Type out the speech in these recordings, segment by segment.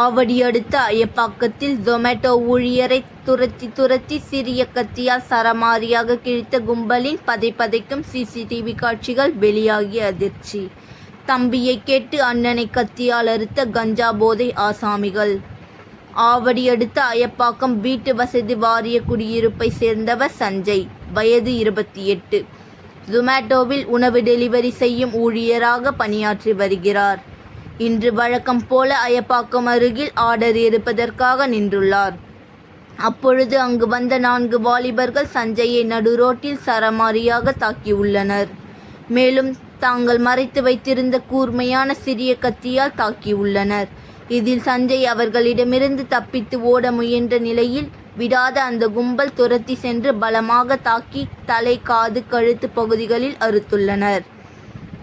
ஆவடி அடுத்த அயப்பாக்கத்தில் ஜொமேட்டோ ஊழியரை துரத்தி துரத்தி சிறிய கத்தியால் சரமாரியாக கிழித்த கும்பலின் பதைப்பதைக்கும் சிசிடிவி காட்சிகள் வெளியாகி அதிர்ச்சி. தம்பியை கேட்டு அண்ணனை கத்தியால் அறுத்த கஞ்சா போதை ஆசாமிகள். ஆவடி அடுத்த அயப்பாக்கம் வீட்டு வசதி வாரிய குடியிருப்பை சேர்ந்தவர் சஞ்சய் வயது இருபத்தி எட்டு. ஜொமேட்டோவில் உணவு டெலிவரி செய்யும் ஊழியராக பணியாற்றி வருகிறார். இன்று வழக்கம் போல அயப்பாக்கம் அருகில் ஆர்டர் இருப்பதற்காக நின்றுள்ளார். அப்பொழுது அங்கு வந்த நான்கு வாலிபர்கள் சஞ்சயை நடுரோட்டில் சரமாரியாக தாக்கியுள்ளனர். மேலும் தாங்கள் மறைத்து வைத்திருந்த கூர்மையான சிறிய கத்தியால் தாக்கியுள்ளனர். இதில் சஞ்சய் அவர்களிடமிருந்து தப்பித்து ஓட முயன்ற நிலையில் விடாத அந்த கும்பல் துரத்தி சென்று பலமாக தாக்கி தலை காது கழுத்து பகுதிகளில் அறுத்துள்ளனர்.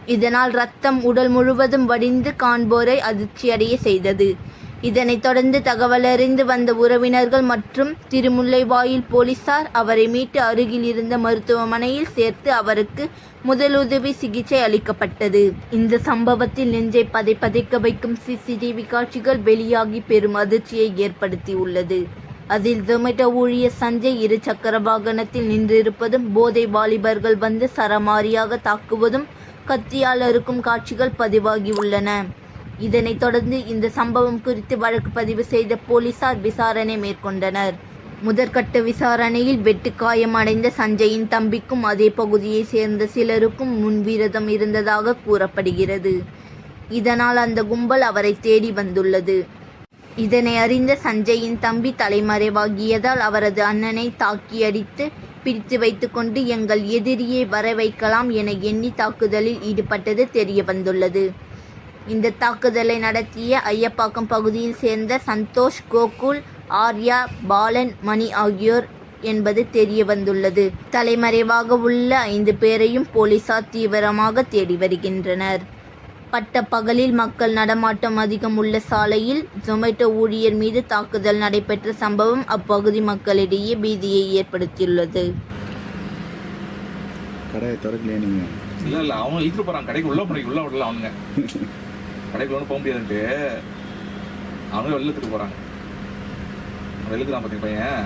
இதனால் ரத்தம் உடல் முழுவதும் வடிந்து காண்போரை அதிர்ச்சியடைய செய்தது. இதனைத் தொடர்ந்து தகவலறிந்து வந்த உறவினர்கள் மற்றும் திருமுல்லைவாயில் போலீசார் அவரை மீட்டு அருகில் இருந்த மருத்துவமனையில் சேர்த்து அவருக்கு முதலுதவி சிகிச்சை அளிக்கப்பட்டது. இந்த சம்பவத்தில் நெஞ்சை பதை பதைக்க வைக்கும் சிசிடிவி காட்சிகள் வெளியாகி பெரும் அதிர்ச்சியை ஏற்படுத்தியுள்ளது. அதில் ஜொமேட்டோ ஊழியர் சஞ்சய் இரு சக்கர வாகனத்தில் நின்றிருப்பதும் போதை வாலிபர்கள் வந்து சரமாரியாக தாக்குவதும் கத்தியால் அறுக்கும் காட்சிகள் பதிவாகியுள்ளன. இதனைத் தொடர்ந்து இந்த சம்பவம் குறித்து வழக்கு பதிவு செய்த போலீசார் விசாரணை மேற்கொண்டனர். முதற்கட்ட விசாரணையில் வெட்டுக்காயம் அடைந்த சஞ்சயின் தம்பிக்கும் அதே பகுதியைச் சேர்ந்த சிலருக்கும் முன்விரதம் இருந்ததாக கூறப்படுகிறது. இதனால் அந்த கும்பல் அவரை தேடி வந்துள்ளது. இதனை அறிந்த சஞ்சயின் தம்பி தலைமறைவாகியதால் அவரது அண்ணனை தாக்கி அடித்து பிடித்து வைத்துக்கொண்டு எங்கள் எதிரியை வர வைக்கலாம் என எண்ணி தாக்குதலில் ஈடுபட்டது தெரிய வந்துள்ளது இந்த தாக்குதலை நடத்திய ஐயப்பாக்கம் பகுதியில் சேர்ந்த சந்தோஷ் கோகுல் ஆர்யா பாலன் மணி ஆகியோர் என்பது தெரிய வந்துள்ளது தலைமறைவாக உள்ள ஐந்து பேரையும் போலீசார் தீவிரமாக தேடி வருகின்றனர். பட்ட பகலில் மக்கள் நடமாட்டம் அதிகம் உள்ள சாலையில் ஜொமேட்டோ ஊழியர் மீது தாக்குதல் நடைபெற்ற சம்பவம் அப்பகுதி மக்களிடையே பீதியை ஏற்படுத்தியுள்ளது. கடையை திறக்கலையா நீங்க? இல்ல இல்ல அவங்க இழுத்து போறாங்க கடைக்கு உள்ள போறீங்க உள்ள விடல அவனுங்க. கடைக்கு ஒன்றும் போக முடியாதுன்ட்டு அவனுங்க வெளில எடுத்துட்டு போறாங்க. அவன் எழுதுறான் பாத்தீங்க பையன்?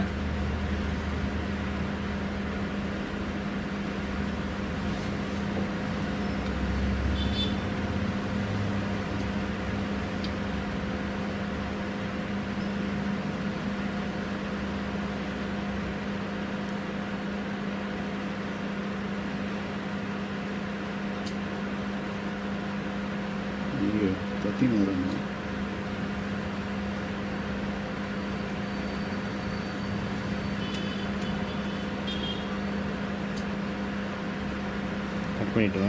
நீங்க பத்தி வராங்க கட் பண்ணிட்டு